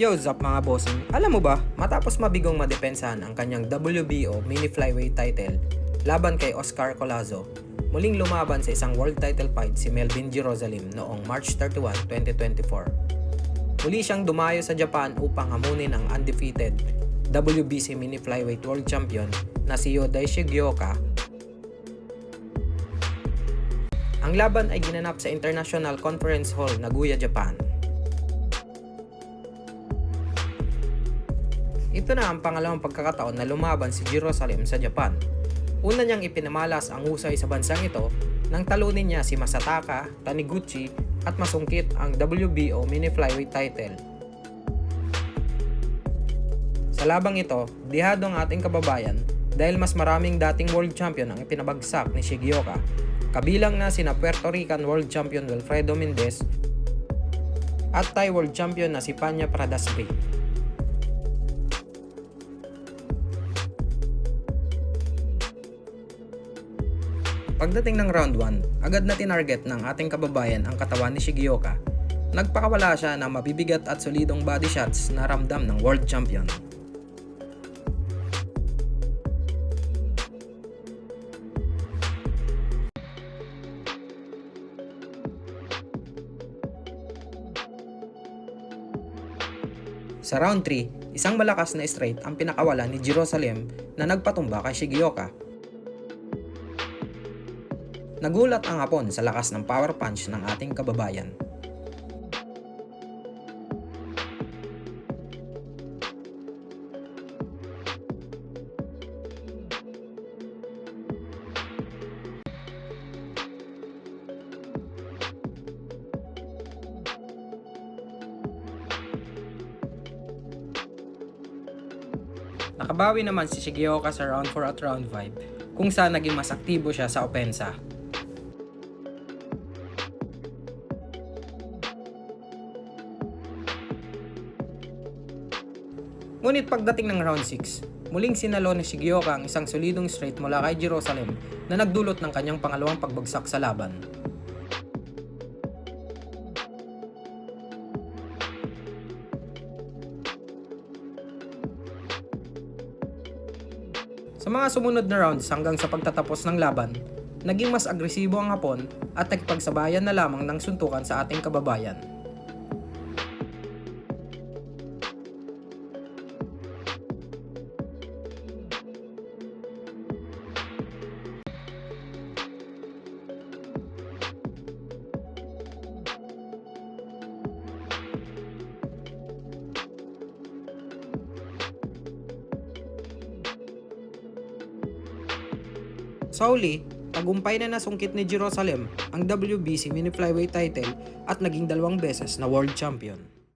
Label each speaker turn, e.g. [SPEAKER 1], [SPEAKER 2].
[SPEAKER 1] Yo, Zap mga bossing. Alam mo ba, matapos mabigong madepensahan ang kanyang WBO mini flyweight title laban kay Oscar Colazo, muling lumaban sa isang world title fight si Melvin Jerusalem noong March 31, 2024. Muli siyang dumayo sa Japan upang hamunin ang undefeated WBC mini flyweight world champion na si Yodai Shigioka Ang laban ay ginanap sa International Conference Hall, Nagoya, Japan. Ito na ang pangalawang pagkakataon na lumaban si Jerusalem sa Japan. Una niyang ipinamalas ang husay sa bansang ito nang talunin niya si Masataka, Taniguchi at masungkit ang WBO mini flyweight title. Sa labang ito, dihado ang ating kababayan dahil mas maraming dating world champion ang ipinabagsak ni Shigioka, kabilang na sina Puerto Rican world champion Wilfredo Mendez at Thai world champion na si Panya Pradasby. Pagdating ng round 1, agad na tinarget ng ating kababayan ang katawan ni Shigioka. Nagpakawala siya ng mabibigat at solidong body shots na ramdam ng world champion. Sa round 3, isang malakas na straight ang pinakawala ni Jerusalem na nagpatumba kay Shigioka. Nagulat ang hapon sa lakas ng power punch ng ating kababayan. Nakabawi naman si Shigioka sa round 4 at round 5 kung saan naging mas aktibo siya sa opensa. Ngunit pagdating ng round 6, muling sinalo ni Shigioka ang isang solidong straight mula kay Jerusalem na nagdulot ng kanyang pangalawang pagbagsak sa laban. Sa mga sumunod na rounds hanggang sa pagtatapos ng laban, naging mas agresibo ang Hapon at nagpagsabayan na lamang ng suntukan sa ating kababayan. Sa huli, tagumpay na nasungkit ni Jerusalem ang WBC mini flyweight title at naging dalawang beses na world champion.